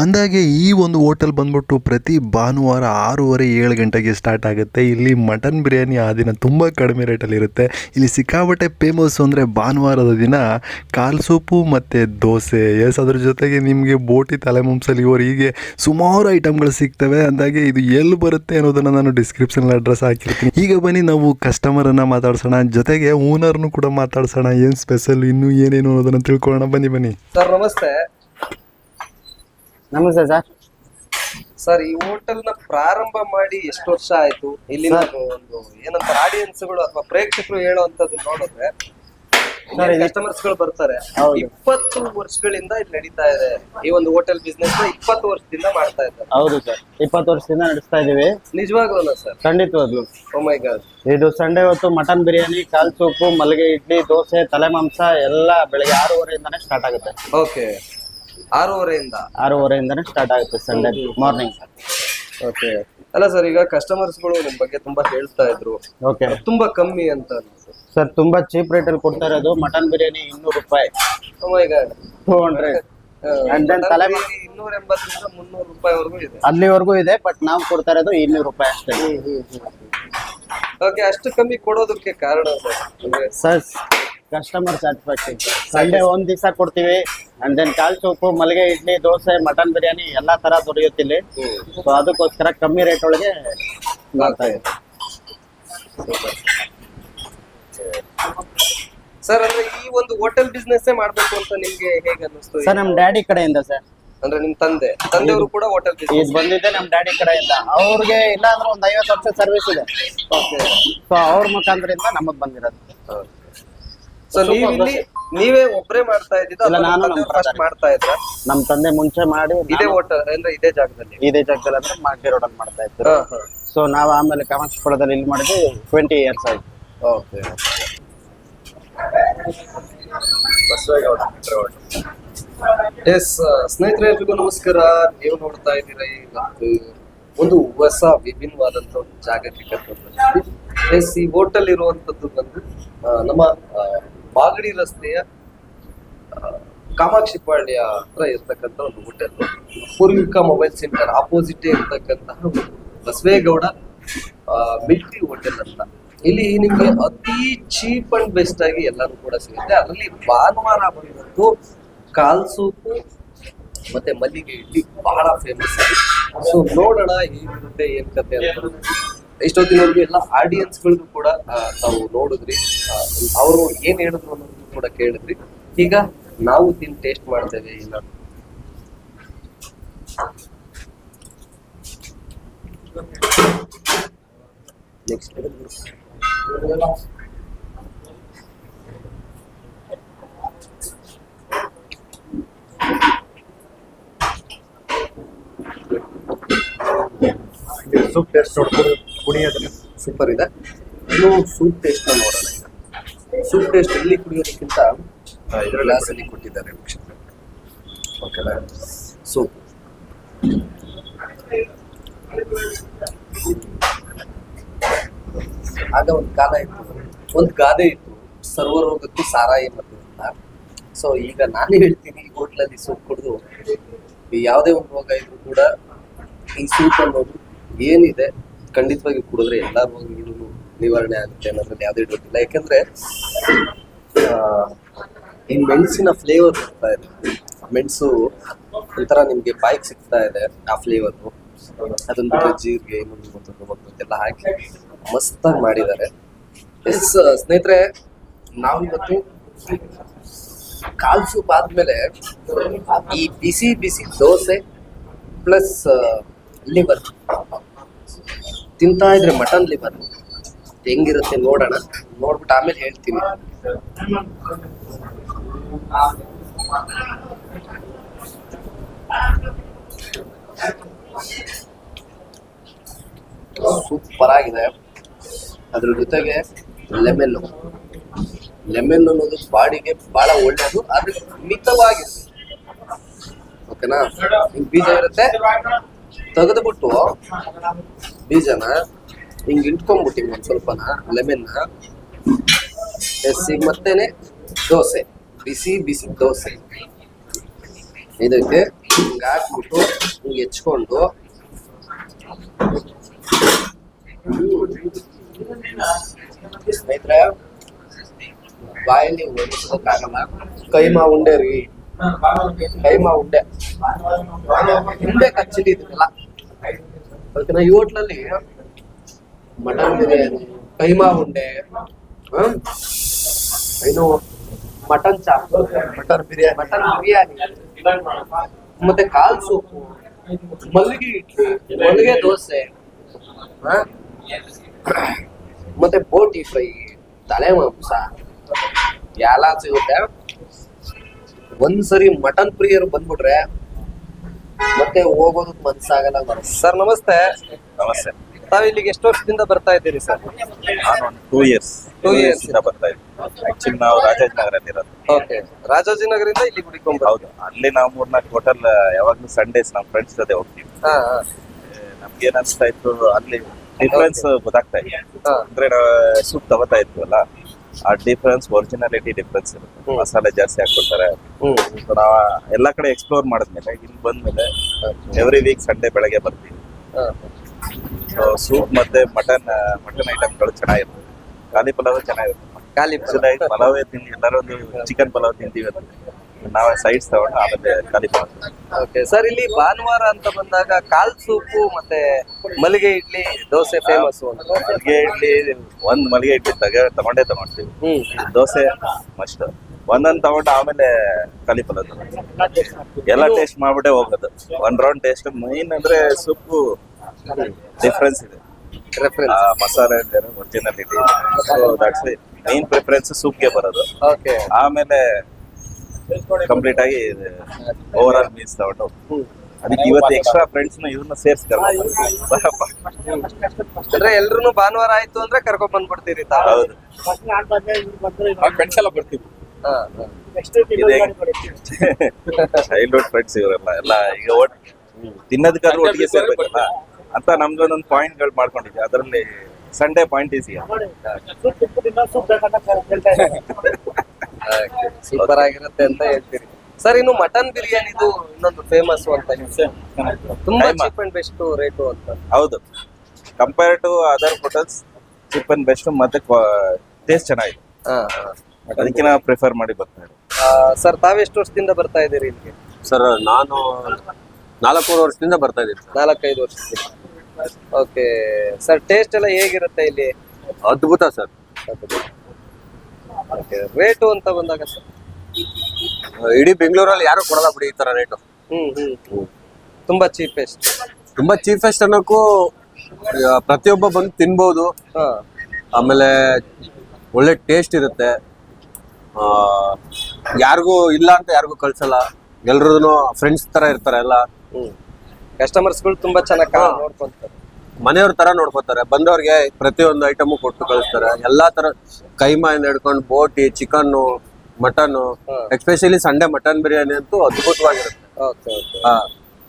ಅಂದಾಗೆ ಈ ಒಂದು ಹೋಟೆಲ್ ಬಂದ್ಬಿಟ್ಟು ಪ್ರತಿ ಭಾನುವಾರ ಆರೂವರೆ, ಏಳು ಗಂಟೆಗೆ ಸ್ಟಾರ್ಟ್ ಆಗುತ್ತೆ. ಇಲ್ಲಿ ಮಟನ್ ಬಿರಿಯಾನಿ ಆ ದಿನ ತುಂಬ ಕಡಿಮೆ ರೇಟಲ್ಲಿ ಇರುತ್ತೆ. ಇಲ್ಲಿ ಸಿಕ್ಕಾಪಟ್ಟೆ ಫೇಮಸ್ ಅಂದರೆ ಭಾನುವಾರದ ದಿನ ಕಾಲು ಸೂಪು ಮತ್ತು ದೋಸೆ. ಎಸ್ ಅದ್ರ ಜೊತೆಗೆ ನಿಮಗೆ ಬೋಟಿ ತಲೆ ಇವರು ಹೀಗೆ ಸುಮಾರು ಐಟಮ್ಗಳು ಸಿಗ್ತವೆ. ಅಂದಾಗೆ ಇದು ಎಲ್ಲಿ ಬರುತ್ತೆ ಅನ್ನೋದನ್ನು ನಾನು ಡಿಸ್ಕ್ರಿಪ್ಷನಲ್ಲಿ ಅಡ್ರೆಸ್ ಹಾಕಿರ್ತೀನಿ. ಈಗ ಬನ್ನಿ ನಾವು ಕಸ್ಟಮರನ್ನು ಮಾತಾಡ್ಸೋಣ. ಜೊತೆಗೆ ಓನರ್ನು ಕೂಡ ಮಾತಾಡ್ಸೋಣ. ಏನು ಸ್ಪೆಷಲ್ ಇನ್ನೂ ಏನೇನು ಅನ್ನೋದನ್ನು ತಿಳ್ಕೊಳ್ಳೋಣ. ಬನ್ನಿ ಬನ್ನಿ. ಸರ್ ನಮಸ್ತೆ. ನಮಸ್ತೆ ಸರ್. ಸರ್ ಈ ಹೋಟೆಲ್ನ ಪ್ರಾರಂಭ ಮಾಡಿ ಎಷ್ಟು ವರ್ಷ ಆಯ್ತು? ಇಲ್ಲಿನ ಒಂದು ಏನಂತ ಆಡಿಯನ್ಸ್ಗಳು ಅಥವಾ ಪ್ರೇಕ್ಷಕರು ಹೇಳುವಂತದ್ದು ನೋಡಿದ್ರೆ ಕಸ್ಟಮರ್ಸ್ಗಳು ಬರ್ತಾರೆ. ಇಪ್ಪತ್ತು ವರ್ಷಗಳಿಂದ ಇಲ್ಲಿ ನಡೀತಾ ಇದೆ ಈ ಒಂದು ಹೋಟೆಲ್ ಬಿಸ್ನೆಸ್ ಇಪ್ಪತ್ತು ವರ್ಷದಿಂದ ಮಾಡ್ತಾ ಇದ್ದಾರೆ. ಹೌದು ಸರ್. ಇಪ್ಪತ್ತು ವರ್ಷದಿಂದ ನಡೆಸ್ತಾ ಇದೀವಿ ನಿಜವಾಗ್ಲೂ ಸರ್? ಖಂಡಿತವಾಗ್ಲು. ಮೈ ಗಾಡ್ ಇದು ಸಂಡೇ ಹೊತ್ತು ಮಟನ್ ಬಿರಿಯಾನಿ ಕಾಲ್ ಸೂಪು ಮಲ್ಲಿಗೆ ಇಡ್ಲಿ ದೋಸೆ ತಲೆ ಮಾಂಸ ಎಲ್ಲ ಬೆಳಗ್ಗೆ ಆರೂವರೆಯಿಂದಾನೇ ಸ್ಟಾರ್ಟ್ ಆಗುತ್ತೆ. ಓಕೆ ಆರೂವರೆಯಿಂದ ಆರೂವರೆಯಿಂದಾನೇ ಸ್ಟಾರ್ಟ್ ಆಗುತ್ತೆ ಸಂಡೇ ಮಾರ್ನಿಂಗ್ ಓಕೆ ಅಲ್ಲ ಸರ್ ಈಗ ಕಸ್ಟಮರ್ಸ್ಗಳು ನಿಮ್ ಬಗ್ಗೆ ತುಂಬಾ ಹೇಳ್ತಾ ಇದ್ರು. ಓಕೆ ತುಂಬಾ ಕಮ್ಮಿ ಅಂತ ಸರ್ ತುಂಬಾ ಚೀಪ್ ರೇಟಲ್ಲಿ ಕೊಡ್ತಾ ಇರೋದು. ಮಟನ್ ಬಿರಿಯಾನಿ ಇನ್ನೂರು ರೂಪಾಯಿ. ಟೂ ಹಂಡ್ರೆಡ್ And then ತಲೆ ಮಾ- ಇನ್ನೂರ ಎಂಬತ್ತರಿಂದ ಮುನ್ನೂರು ರೂಪಾಯಿವರೆಗೂ ಇದೆ. ಅಲ್ಲಿವರೆಗೂ ಇದೆ ಬಟ್ ನಾವು ಕೊಡ್ತಾ ಇರೋದು ಇನ್ನೂರು ರೂಪಾಯಿ ಅಷ್ಟೇ. ಓಕೆ ಅಷ್ಟು ಕಮ್ಮಿ ಕೊಡೋದಕ್ಕೆ ಕಾರಣ ಸರ್ ಅಂದ್ರೆ ಸರ್ ಕಸ್ಟಮರ್ ಸ್ಯಾಟಿಸ್ಫ್ಯಾಕ್ಷನ್ ಸಂಡೇ ಒಂದ್ ದಿವಸ ಕೊಡ್ತೀವಿ. ಅಂಡ್ ದೆನ್ ಕಾಲ್ ಸೂಪು ಮಲ್ಲಿಗೆ ಇಡ್ಲಿ ದೋಸೆ ಮಟನ್ ಬಿರಿಯಾನಿ ಎಲ್ಲಾ ತರ ದೊರೆಯುತ್ತಿಲ್ಲಿ. ಸೊ ಅದಕ್ಕೋಸ್ಕರ ಕಮ್ಮಿ ರೇಟ್ ಒಳಗೆ ಮಾಡ್ತಾ ಇದ್ದೀವಿ ಸರ್ ಅಂದ್ರೆ ಈ ಒಂದು ಹೋಟೆಲ್ ಬಿಸ್ನೆಸ್ ಮಾಡ್ಬೇಕು ಅಂತ ನಿಮ್ಗೆ ಹೇಗೆ ಅನ್ನಿಸ್ತು? ಸರ್ ನಮ್ ಡ್ಯಾಡಿ ಕಡೆಯಿಂದ ಸರ್ ಅಂದ್ರೆ ನಿಮ್ ತಂದೆ. ತಂದೆಯವರು ಕೂಡ ಹೋಟೆಲ್ ಇದು ಬಂದಿದ್ದೆ ನಮ್ ಡ್ಯಾಡಿ ಕಡೆಯಿಂದ. ಅವ್ರಿಗೆ ಇಲ್ಲ ಅಂದ್ರೆ ಒಂದ್ ಐವತ್ತು ವರ್ಷ ಸರ್ವಿಸ್ ಇದೆ. ಸೊ ಅವ್ರ ಮುಖಾಂತರದಿಂದ ನಮಗ್ ಬಂದಿರೋದು. ಸೊ ನೀವಿಲ್ಲಿ ನೀವೇ ಒಬ್ರೇ ಮಾಡ್ತಾ ಇದ್ದಿದ್ದು ಇಲ್ಲ, ನಾನು ನಮ್ಮ ಫಸ್ಟ್ ಮಾಡ್ತಾ ಇದ್ರ ನಮ್ ತಂದೆ ಮುಂಚೆ ಮಾಡಿ ಇದೇ ನಾನು ಹೋಟೆಲ್ ಅಂದ್ರೆ ಇದೇ ಜಾಗದಲ್ಲಿ. ಇದೇ ಜಾಗದಲ್ಲಿ ಅಂದ್ರೆ ಮಾಗಡಿ ರೋಡ್ ಅಲ್ಲಿ ಮಾಡ್ತಾ ಇದ್ರು. ಸೊ ನಾವು ಆಮೇಲೆ ಕಾಮಾಕ್ಷಪುರದಲ್ಲಿ ಇಲ್ಲಿ ಮಾಡಿದ್ವಿ ಟ್ವೆಂಟಿ ಇಯರ್ಸ್ ಆಯ್ತು. ಓಕೆ ಎಸ್ ಸ್ನೇಹಿತರೆ ಎಲ್ರಿಗೂ ನಮಸ್ಕಾರ. ನೀವು ನೋಡ್ತಾ ಇದ್ದೀರಾ ಒಂದು ಹೊಸ ವಿಭಿನ್ನವಾದಂತ ಒಂದು ಜಾಗಕ್ಕೆ ಕರ್ಕೊಂಡು ಎಸ್ ಈ ಹೋಟೆಲ್ ಇರುವಂತದ್ದು ಬಂದು ಆ, ನಮ್ಮ ಆ, ಮಾಗಡಿ ರಸ್ತೆಯ ಕಾಮಾಕ್ಷಿ ಕಾಮಾಕ್ಷಿಪಾಳ್ಯ ಹತ್ರ ಇರ್ತಕ್ಕಂಥ ಒಂದು hotel Poorvika mobile centre opposite ಇರ್ತಕ್ಕಂತಹ ಒಂದು ಬಸವೇಗೌಡ ಮಿಲ್ಟ್ರಿ ಹೋಟೆಲ್ ಅಂತ. ಇಲ್ಲಿ ನಿಮಗೆ ಅತಿ ಚೀಪ್ ಅಂಡ್ ಬೆಸ್ಟ್ ಆಗಿ ಎಲ್ಲರೂ ಕೂಡ ಸಿಗುತ್ತೆ. ಅದರಲ್ಲಿ ಭಾನುವಾರ ಬಂದ್ಬಿಟ್ಟು ಕಾಲ್ ಸೂಪು ಮತ್ತೆ ಮಲ್ಲಿಗೆ ಇಡ್ಲಿ ಬಹಳ ಫೇಮಸ್ ಸೊ ನೋಡೋಣ ಏನಿರುತ್ತೆ ಏನ್ ಕತೆ ಅಂತ. ಇಷ್ಟೊತ್ತಿನವರೆಗೂ ಎಲ್ಲ ಆಡಿಯನ್ಸ್ ಗಳಿಗೂ ಕೂಡ ತಾವು ನೋಡಿದ್ರಿ. ಅವರು ಏನ್ ಹೇಳಿದ್ರು ಅನ್ನೋದು ಕೂಡ ಕೇಳಿದ್ರಿ. ಈಗ ನಾವು ತಿನ್ ಟೇಸ್ಟ್ ಮಾಡ್ತೇವೆ ಇಲ್ಲ ನೆಕ್ಸ್ಟ್ ಸೂಪ್ ಟೇಸ್ಟ್ ನೋಡ್ಕೊಂಡು ಕುಡಿಯೋದನ್ನ ಸೂಪರ್ ಇದೆ. ಇನ್ನು ಸೂಪ್ ಟೇಸ್ಟ್ ನೋಡೋಣ ಸೂಪ್ ಟೇಸ್ಟ್ ಇಲ್ಲಿ ಕುಡಿಯೋದಕ್ಕಿಂತ ಇದರ ಗ್ಲಾಸ್ ಅಲ್ಲಿ ಕೊಟ್ಟಿದ್ದಾರೆ ಓಕೆ ಸೂಪ್ ಆಗ ಒಂದು ಕಾಲ ಇತ್ತು. ಒಂದು ಗಾದೆ ಇತ್ತು. ಸರ್ವರೋಗಕ್ಕೂ ಸಾರಾಯಿ ಅಂತ. ಸೊ ಈಗ ನಾನು ಹೇಳ್ತೀನಿ, ಈ ಹೋಟ್ಲಲ್ಲಿ ಸೂಪ್ ಕುಡಿದು ಯಾವುದೇ ಒಂದು ರೋಗ ಇದ್ರೂ ಕೂಡ ಈ ಸೂಪ್ ಅನ್ನೋದು ಏನಿದೆ? ಖಂಡಿತವಾಗಿ ಕುಡಿದ್ರೆ ಎಲ್ಲಾ ರೋಗಗಳು ನಿವಾರಣೆ ಆಗುತ್ತೆ ಅನ್ನೋದ್ರಲ್ಲಿ ಯಾವುದೇ ಡೌಟ್ ಇಲ್ಲ. ಯಾಕಂದ್ರೆ ಈ ಮೆಣಸಿನ ಫ್ಲೇವರ್ ಬರ್ತಾ ಇದೆ. ಮೆಣಸು ಒಂಥರ ನಿಮ್ಗೆ ಬಾಯಿಗೆ ಸಿಗ್ತಾ ಇದೆ ಆ ಫ್ಲೇವರ್ ಅದನ್ನ ಬಿಟ್ಟರೆ ಜೀರಿಗೆ ಇನ್ನೊಂದು ಮತ್ತೊಂದು ಮತ್ತೊಂದೆಲ್ಲ ಹಾಕಿ ಮಸ್ತಾಗಿ ಮಾಡಿದ್ದಾರೆ. ಎಸ್, ಸ್ನೇಹಿತರೆ, ನಾವಿವತ್ತು ಕಾಲ್ ಸೂಪ್ ಆದ್ಮೇಲೆ ಈ ಬಿಸಿ ಬಿಸಿ ದೋಸೆ ಪ್ಲಸ್ ಲಿವರ್. ತಿಂತಾ ಇದ್ರೆ ಮಟನ್ ಲಿವರ್ ಹೆಂಗಿರುತ್ತೆ ನೋಡೋಣ. ನೋಡ್ಬಿಟ್ಟು ಆಮೇಲೆ ಹೇಳ್ತೀನಿ. ಸೂಪರ್ ಆಗಿದೆ. ಅದ್ರ ಜೊತೆಗೆ ಲೆಮೆನ್ ಲೆಮೆನ್ ಅನ್ನೋದು ಬಾಡಿಗೆ ಬಹಳ ಒಳ್ಳೇದು, ಆದ್ರೆ ಮಿತವಾಗಿದೆ ಓಕೆನಾ ಬೀಜ ಇರುತ್ತೆ? ತೆಗೆದ್ಬಿಟ್ಟು ಬೀಜನ ಹಿಂಗ್ ಇಟ್ಕೊಂಡ್ಬಿಟ್ಟಿವಿ ಒಂದು ಸ್ವಲ್ಪನ ಲೆಮನ್ನ ಎಸಿ ಮತ್ತೇನೆ ದೋಸೆ, ಬಿಸಿ ಬಿಸಿ ದೋಸೆ. ಇದಕ್ಕೆ ಹಿಂಗೆ ಹಾಕ್ಬಿಟ್ಟು ಹಿಂಗ್ ಹೆಚ್ಕೊಂಡು ಸ್ನೇಹಿತರೆ, ಬಾಯಲ್ಲಿ ಒಣಗಿಸೋಕ್ಕಾಗಲ್ಲ ಕೈಮಾ ಉಂಡೆ ರೀ. ಕೈಮಾ ಉಂಡೆ. ಉಂಡೆ ಕಚ್ಚಿಲಿ ಅದಕ್ಕೆ ಈ ಹೋಟ್ಲಲ್ಲಿ ಮಟನ್ ಬಿರಿಯಾನಿ ಕೈಮಾ ಉಂಡೆ ಹ್ಮ್? ಏನು mutton chop mutton biryani mutton biryani ಮತ್ತೆ ಕಾಲ್ ಸೂಪು ಮಲ್ಲಿಗೆ ಇಡ್ಲಿ ಮಲ್ಲಿಗೆ ದೋಸೆ? ಮತ್ತೆ ಬೋಟಿ ಫ್ರೈ ತಲೆ ಮಾಂಸ ಎಲ್ಲ ಸಿಗುತ್ತೆ ಒಂದ್ಸರಿ ಮಟನ್ ಪ್ರಿಯರು ಬಂದ್ಬಿಟ್ರೆ ಮತ್ತೆ ಹೋಗೋದಕ್ ಮನ್ಸಾಗಲ್ಲ ಸರ್ ನಮಸ್ತೆ. ನಮಸ್ತೆ. ತಾವ್ ಇಲ್ಲಿಗೆ ಎಷ್ಟು ವರ್ಷದಿಂದ ಬರ್ತಾ ಇದ್ದೀರಿ ಸರ್? ನಾನು ಒಂದು ಟೂ ಇಯರ್ಸ್ ಟೂ ಇಯರ್ಸ್ ಇಂದ ಬರ್ತಾ ಇದ್ವಿ ಆಕ್ಚುಲಿ ನಾವು ರಾಜಾಜಿನಗರಲ್ಲಿ ಇರೋದು. ಓಕೆ. ರಾಜಾಜಿನಗರಿಂದ ಇಲ್ಲಿ ಹುಡಿಕೊಂಡ್ ಹೌದು. ಅಲ್ಲಿ ನಾವು ಮೂರ್ನಾಲ್ಕು ಹೋಟೆಲ್ ಯಾವಾಗ್ಲೂ ಸಂಡೇಸ್ ನಮ್ಮ ಫ್ರೆಂಡ್ಸ್ ಜೊತೆ ಹೋಗ್ತೀವಿ. ಹಾ ಹಾ. ನಮ್ಗೆ ಏನ್ ಅನ್ಸ್ತಾ ಇತ್ತು ಅಲ್ಲಿ ಡಿಫ್ರೆನ್ಸ್ ಗೊತ್ತಾಗ್ತಾ ಇತ್ತು ಹಾ. ಅಂದ್ರೆ ಸೂಪ್ ತಗೋತಾ ಇದ್ವಲ್ಲ. ಆ ಡಿಫ್ರೆನ್ಸ್ ಒರಿಜಿನಾಲಿಟಿ ಡಿಫ್ರೆನ್ಸ್ ಇರುತ್ತೆ. ಮಸಾಲೆ ಜಾಸ್ತಿ ಹಾಕೊಳ್ತಾರೆ So ಎಲ್ಲಾ ಕಡೆ ಎಕ್ಸ್ಪ್ಲೋರ್ ಮಾಡಿದ್ಮೇಲೆ ಇಲ್ಲಿ ಬಂದ್ಮೇಲೆ ಎವ್ರಿ ವೀಕ್ ಸಂಡೇ ಬೆಳಗ್ಗೆ ಬರ್ತೀವಿ. ಸೊ ಸೂಪ್ ಮತ್ತೆ ಮಟನ್ ಮಟನ್ ಐಟಮ್ಗಳು ಚೆನ್ನಾಗಿರುತ್ತೆ. ಖಾಲಿ ಪಲಾವ್ ಚೆನ್ನಾಗಿರುತ್ತೆ. ಖಾಲಿ ಪಲಾವ್ ಪಲಾವೇ ತಿಂದು ಎಲ್ಲರೂ ಒಂದು ಚಿಕನ್ ಪಲಾವ್ ತಿಂತೀವಿ ಅಂತ. ನಾವೇ ಸೈಡ್ಸ್ ತಗೊಂಡು ಆಮೇಲೆ ಪಲಾವ್ ಓಕೆ ಸರ್ ಇಲ್ಲಿ ಭಾನುವಾರ ಅಂತ ಬಂದಾಗ ಕಾಲ್ ಸೂಪು ಮತ್ತೆ ಮಲ್ಲಿಗೆ ಇಡ್ಲಿ ದೋಸೆ ಫೇಮಸ್ ಮಲ್ಲಿಗೆ ಇಡ್ಲಿ ಒಂದ್ ಮಲ್ಲಿಗೆ ಇಡ್ಲಿ ತಗ ತಗೊಂಡೇ ತಗೊಂಡ್ತೀವಿ ದೋಸೆ ಮಸ್ಟ್ ಒಂದೊಂದು ತಗೊಂಡು ಆಮೇಲೆ ತಗೊಂಡು ಎಲ್ಲ ಟೇಸ್ಟ್ ಮಾಡ್ಬಿಟ್ಟೆ ಹೋಗೋದು. ಒನ್ ರೌಂಡ್ ಟೇಸ್ಟ್ ಮೈನ್ ಅಂದ್ರೆ ಸೊಪ್ಪು ಡಿಫ್ರೆನ್ಸ್ ಇದೆ. ಮಸಾಲೆ ಒರಿಜಿನಲ್ ಇದೆ. ಸೊ ದಟ್ಸ್ ಮೈನ್ ಪ್ರಿಫರೆನ್ಸ್ ಸೂಪ್ಗೆ ಬರೋದು. ಓಕೆ ಆಮೇಲೆ ಕಂಪ್ಲೀಟ್ ಆಗಿ ಓವರ್ ಆಲ್ ಮೀನ್ಸ್ ತಗೊಂಡು ಅದಕ್ಕೆ ಇವತ್ತು ಎಕ್ಸ್ಟ್ರಾ ಫ್ರೆಂಡ್ಸ್ನ ಇವ್ರನ್ನ ಬರಪ್ಪ ಅಂದ್ರೆ ಎಲ್ರು ಭಾನುವಾರ ಆಯ್ತು ಅಂದ್ರೆ ಕರ್ಕೊಂಡ್ ಬಂದ್ಬಿಡ್ತೀರಿ ಹೌದು. ಫ್ರೆಂಡ್ಸ್ ಎಲ್ಲ ಬರ್ತೀವಿ. ಚೈಲ್ಡ್ಹುಡ್ ಫ್ರೆಂಡ್ಸ್ ಇವರೆಲ್ಲ. ಎಲ್ಲ ಈಗ ಒಟ್ ತಿನ್ನೋದಕ್ಕಾದ್ರೂ ಒಟ್ಟಿಗೆ ಸೇರ್ಬೇಕಲ್ಲ? ಅಂತ ನಮ್ದೊಂದೊಂದು ಪಾಯಿಂಟ್ಗಳು ಮಾಡ್ಕೊಂಡಿದ್ವಿ. ಅದರಲ್ಲಿ ಸಂಡೇ ಪಾಯಿಂಟ್ ಈಸಿ ಸೂಪರ್ ಆಗಿರುತ್ತೆ ಅಂತ ಹೇಳ್ತೀರಿ. ಸರ್ ಇನ್ನು ಮಟನ್ ಬಿರಿಯಾನಿದು ಇನ್ನೊಂದು ಫೇಮಸ್ ಅಂತ. ತುಂಬಾ. ಚೀಪ್ ಅಂಡ್ ಬೆಸ್ಟ್ ರೇಟು ಅಂತ. ಹೌದು. Compare to other hotels cheap and best ಮತ್ತೆ ಟೇಸ್ಟ್ ಚೆನ್ನಾಗಿದೆ. ಹಾ, ಹಾ. ಅದಕ್ಕೆ ನಾವು ಪ್ರಿಫರ್ ಮಾಡಿ ಬರ್ತಾ ಇದ್ದೀವಿ ಆ, ಸರ್ ತಾವೆಷ್ಟು ವರ್ಷದಿಂದ ಬರ್ತಾ ಇದ್ದೀರಿ ಇಲ್ಲಿ ಸರ್ ನಾನು ನಾಲ್ಕೂರು ವರ್ಷದಿಂದ ಬರ್ತಾ ಇದ್ದೀನಿ ಸರ್ ನಾಲ್ಕೈದು ವರ್ಷದಿಂದ. ಓಕೆ ಸರ್ ಟೇಸ್ಟ್ ಎಲ್ಲ ಹೇಗಿರುತ್ತೆ ಇಲ್ಲಿ? ಅದ್ಭುತ ಸರ್ ರೇಟು ಅಂತ ಬಂದಾಗ ಸರ್. ಇಡೀ ಬೆಂಗಳೂರಲ್ಲಿ ಯಾರು ಕೊಡಲ್ಲ ಬಿಡಿ ಈ ತರ ರೇಟು ಹ್ಮ್ ಹ್ಮ್. ತುಂಬಾ ಚೀಪೆಸ್ಟ್ ತುಂಬಾ ಚೀಪೆಸ್ಟ್ ಅನ್ನೋಕ್ಕೂ ಆ, ಪ್ರತಿಯೊಬ್ಬ ಬಂದು ತಿನ್ಬೋದು. ಹಾ. ಆಮೇಲೆ ಒಳ್ಳೆ ಟೇಸ್ಟ್ ಇರುತ್ತೆ. ಆ, ಯಾರಿಗೂ ಇಲ್ಲ ಅಂತ ಯಾರಿಗೂ ಕಳ್ಸಲ್ಲ. ಎಲ್ರೂನು ಫ್ರೆಂಡ್ಸ್ ತರ ಇರ್ತಾರೆ ಎಲ್ಲ ಹ್ಮ್. ಕಸ್ಟಮರ್ಸ್ಗಳು ತುಂಬಾ ಚೆನ್ನಾಗಿ ನೋಡ್ಕೊಂತಾರೆ. ಮನೆಯವ್ರ ತರ ನೋಡ್ಕೋತಾರೆ. ಬಂದವ್ರಿಗೆ ಪ್ರತಿಯೊಂದು ಐಟಮು ಕೊಟ್ಟು ಕಳಿಸ್ತಾರೆ. ಎಲ್ಲಾ ತರ ಕೈಮಾಯಿಂದ ಹಿಡ್ಕೊಂಡು ಬೋಟಿ chicken mutton especially especially Sunday mutton biryani ಅಂತೂ ಅದ್ಭುತವಾಗಿರುತ್ತೆ. ಹಾ.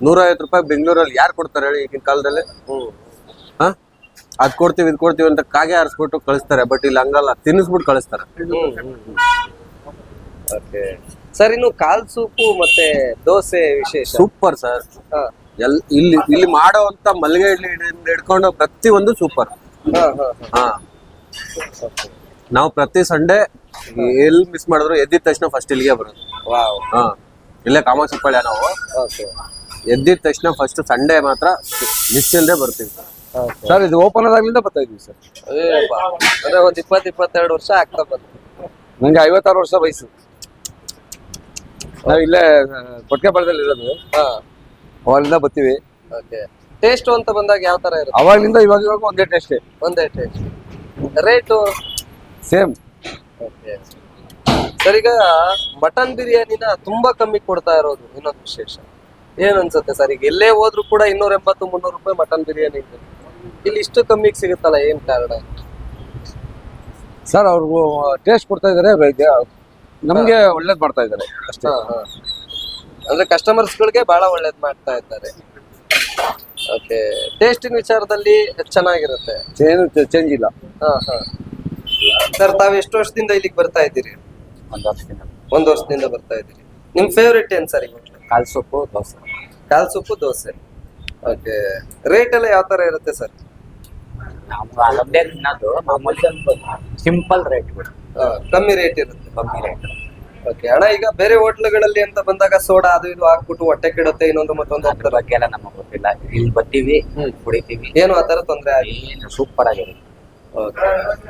ನೂರೈವತ್ತು ರೂಪಾಯಿ ಬೆಂಗಳೂರಲ್ಲಿ ಯಾರು ಕೊಡ್ತಾರೆ ಹೇಳಿ ಈಗಿನ ಕಾಲದಲ್ಲಿ? ಹಾ? ಅದ್ ಕೊಡ್ತೀವಿ ಇದ್ ಕೊಡ್ತೀವಿ ಅಂತ ಕಾಗೆ ಆರಿಸ್ಬಿಟ್ಟು ಕಳಿಸ್ತಾರೆ. ಬಟ್ ಇಲ್ಲಿ ಹಂಗಲ್ಲ. ತಿನ್ನಿಸ್ಬಿಟ್ಟು ಕಳಿಸ್ತಾರೆ. ಸರ್ ಇನ್ನು ಕಾಲ್ ಸೂಪು ಮತ್ತೆ ದೋಸೆ ವಿಶೇಷ? Super sir. ಹಾ. ಎಲ್ ಇಲ್ಲಿ ಇಲ್ಲಿ ಮಾಡುವಂತ ಮಲ್ಲಿಗೆ ಇಲ್ಲಿ ಹಿಡ್ಕೊಂಡು ಪ್ರತಿ ಒಂದು ಸೂಪರ್ ಹಾ ಹಾ. ಹಾ. ನಾವು ಪ್ರತಿ ಸಂಡೇ ಎಲ್ಲಿ ಮಿಸ್ ಮಾಡಿದ್ರು ಎದ್ದಿದ ತಕ್ಷಣ ಫಸ್ಟ್ ಇಲ್ಲಿಗೆ ಬರೋದು. ಇಲ್ಲೇ ಹಾ. ಇಲ್ಲೇ ಕಾಮಾಕ್ಷಿಪಾಳ್ಯ ನಾವು. ಓಕೆ ಎದ್ದಿದ ತಕ್ಷಣ ಫಸ್ಟ್ ಸಂಡೇ ಮಾತ್ರ ಮಿಸ್ ಇಲ್ಲದೆ ಬರ್ತೀವಿ. ಸರ್. ಇದು ಓಪನ್ ಆದಾಗ್ಲಿಂದ ಬರ್ತಾ ಇದೀವಿ ಸರ್ ಅದೇ ಒಂದ್ ಇಪ್ಪತ್ ಇಪ್ಪತ್ತೆರಡು ವರ್ಷ ಆಗ್ತಾ ಬಂತು. ನಂಗೆ ಐವತ್ತಾರು ವರ್ಷ ವಯಸ್ಸು. ನಾವು ಇಲ್ಲೇ ಕೊಟ್ಕೆಪಾಳ್ಯದಲ್ಲಿ ಇರೋದು. ಹಾ. ಅವಾಗಲಿಂದ ಬರ್ತೀವಿ. ಓಕೆ ಟೇಸ್ಟ್ ಅಂತ ಬಂದಾಗ ಯಾವ ತರ ಇರುತ್ತೆ? ಅವಾಗಿಂದ ಇವಾಗ ಇವಾಗ ಒಂದೇ ಟೇಸ್ಟ್ ಒಂದೇ taste rate same okay sir ಈಗ ಮಟನ್ ಬಿರಿಯಾನಿನ ತುಂಬಾ ಕಮ್ಮಿ ಕೊಡ್ತಾ ಇರೋದು ಇನ್ನೊಂದು ವಿಶೇಷ. ಏನ್ ಅನ್ಸುತ್ತೆ ಸರ್? ಈಗ ಎಲ್ಲೇ ಹೋದ್ರು ಕೂಡ ಇನ್ನೂರ ಎಂಬತ್ತು ಮುನ್ನೂರು ರೂಪಾಯಿ ಮಟನ್ ಬಿರಿಯಾನಿ ಇದೆ. ಇಲ್ಲಿ ಇಷ್ಟು ಕಮ್ಮಿಗೆ ಸಿಗುತ್ತಲ್ಲ ಏನ್ ಕಾರಣ? ಸರ್ ಅವ್ರಿಗೂ ಟೇಸ್ಟ್ ಕೊಡ್ತಾ ಇದಾರೆ ನಮ್ಗೆ ಒಳ್ಳೇದ್ ಮಾಡ್ತಾ ಇದಾರೆ ಅಷ್ಟೇ. ಅಂದ್ರೆ ಕಸ್ಟಮರ್ಸ್ ಗಳಿಗೆ ಬಹಳ ಒಳ್ಳೇದ್ ಮಾಡ್ತಾ ಇದ್ದಾರೆ. ಓಕೆ ಟೇಸ್ಟಿನ ವಿಚಾರದಲ್ಲಿ ಚೆನ್ನಾಗಿರುತ್ತೆ. ಏನು ಚೇಂಜ್ ಇಲ್ಲ. ಹಾ ಹಾ. ಸರ್ ತಾವ್ ಎಷ್ಟು ವರ್ಷದಿಂದ ಇಲ್ಲಿಗೆ ಬರ್ತಾ ಇದ್ದೀರಿ? ಒಂದು ವರ್ಷದಿಂದ. ಒಂದ್ ವರ್ಷದಿಂದ ಬರ್ತಾ ಇದ್ದೀರಿ. ನಿಮ್ ಫೇವ್ರೇಟ್ ಏನ್ ಸರ್ ಈಗ? ಕಾಲ್ ಸೊಪ್ಪು ದೋಸೆ. ಕಾಲ್ ಸೊಪ್ಪು ದೋಸೆ. ಓಕೆ ರೇಟ್ ಎಲ್ಲ ಯಾವ ತರ ಇರುತ್ತೆ ಸರ್ ನಾವು ಅದೊಂದೇ ತಿನ್ನೋದು ಮಾಮೂಲಿ ಸಿಂಪಲ್ ರೇಟ್ ಕಮ್ಮಿ ರೇಟ್ ಇರುತ್ತೆ. ಕಮ್ಮಿ ರೇಟ್ ಓಕೆ ಅಣ್ಣ ಈಗ ಬೇರೆ ಹೋಟ್ಲುಗಳಲ್ಲಿ ಅಂತ ಬಂದಾಗ ಸೋಡಾ ಅದು ಇದು ಹಾಕ್ಬಿಟ್ಟು ಹೊಟ್ಟೆ ಕೆಡುತ್ತೆ ಇನ್ನೊಂದು ಮತ್ತೊಂದು ಅದ್ರ ಹೋಗ್ತಾರೆ ಬಗ್ಗೆ ಎಲ್ಲ ನಮಗೆ ಗೊತ್ತಿಲ್ಲ. ಇಲ್ಲಿ ಬರ್ತೀವಿ ಹ್ಮ್. ಕುಡಿತೀವಿ. ಏನು ಆತರ ತರ ತೊಂದ್ರೆ ಆಗಿ ಏನು ಸೂಪರ್ ಆಗಿರುತ್ತೆ. ಓಕೆ